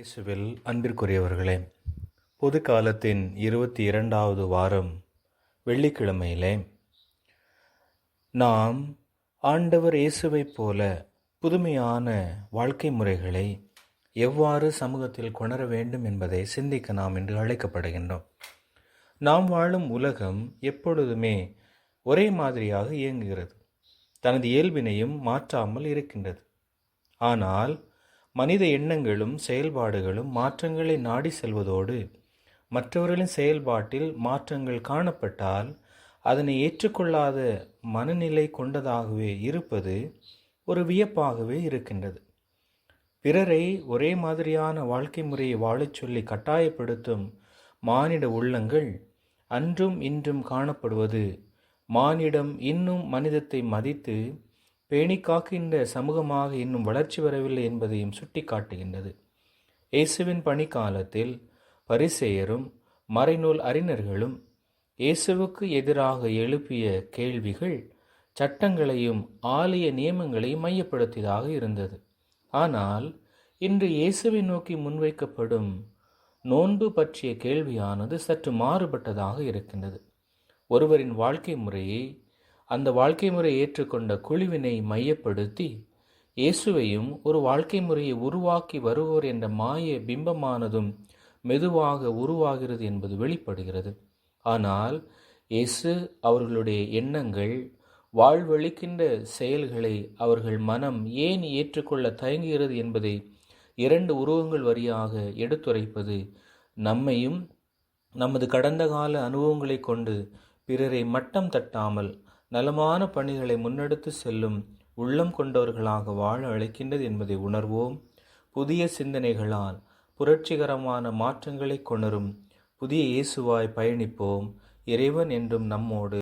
இயேசுவில் அன்பிற்குரியவர்களே பொது காலத்தின் இருபத்தி இரண்டாவது வாரம் வெள்ளிக்கிழமையிலே நாம் ஆண்டவர் இயேசுவைப் போல புதுமையான வாழ்க்கை முறைகளை எவ்வாறு சமூகத்தில் கொணர வேண்டும் என்பதை சிந்திக்க நாம் என்று அழைக்கப்படுகின்றோம். நாம் வாழும் உலகம் எப்பொழுதுமே ஒரே மாதிரியாக இயங்குகிறது. தனது இயல்பினையும் மாற்றாமல் இருக்கின்றது. ஆனால் மனித எண்ணங்களும் செயல்பாடுகளும் மாற்றங்களை நாடி செல்வதோடு மற்றவர்களின் செயல்பாட்டில் மாற்றங்கள் காணப்பட்டால் அதனை ஏற்றுக்கொள்ளாத மனநிலை கொண்டதாகவே இருப்பது ஒரு வியப்பாகவே இருக்கின்றது. பிறரை ஒரே மாதிரியான வாழ்க்கை முறையை வாழச் சொல்லி கட்டாயப்படுத்தும் மானிட உள்ளங்கள் அன்றும் இன்றும் காணப்படுவது மானிடம் இன்னும் மனிதத்தை மதித்து பேணி காக்கின்ற சமூகமாக இன்னும் வளர்ச்சி வரவில்லை என்பதையும் சுட்டிக்காட்டுகின்றது. இயேசுவின் பணிக்காலத்தில் பரிசெயரும் மறைநூல் அறிஞர்களும் இயேசுவுக்கு எதிராக எழுப்பிய கேள்விகள் சட்டங்களையும் ஆலய நியமங்களையும் மையப்படுத்தியதாக இருந்தது. ஆனால் இன்று இயேசுவை நோக்கி முன்வைக்கப்படும் நோன்பு பற்றிய கேள்வியானது சற்று மாறுபட்டதாக இருக்கின்றது. ஒருவரின் வாழ்க்கை முறையை அந்த வாழ்க்கை முறை ஏற்றுக்கொண்ட குழுவினை மையப்படுத்தி இயேசுவையும் ஒரு வாழ்க்கை முறையை உருவாக்கி வருவோர் என்ற மாய பிம்பமானதும் மெதுவாக உருவாகிறது என்பது வெளிப்படுகிறது. ஆனால் இயேசு அவர்களுடைய எண்ணங்கள் வாழ்வழிக்கின்ற செயல்களை அவர்கள் மனம் ஏன் ஏற்றுக்கொள்ள தயங்குகிறது என்பதை இரண்டு உருவங்கள் வரியாக எடுத்துரைப்பது நம்மையும் நமது கடந்த கால அனுபவங்களை கொண்டு பிறரை மட்டம் தட்டாமல் நலமான பணிகளை முன்னெடுத்து செல்லும் உள்ளம் கொண்டவர்களாக வாழ அழைக்கின்றது என்பதை உணர்வோம். புதிய சிந்தனைகளால் புரட்சிகரமான மாற்றங்களை கொணரும் புதிய இயேசுவாய் பயணிப்போம். இறைவன் என்றும் நம்மோடு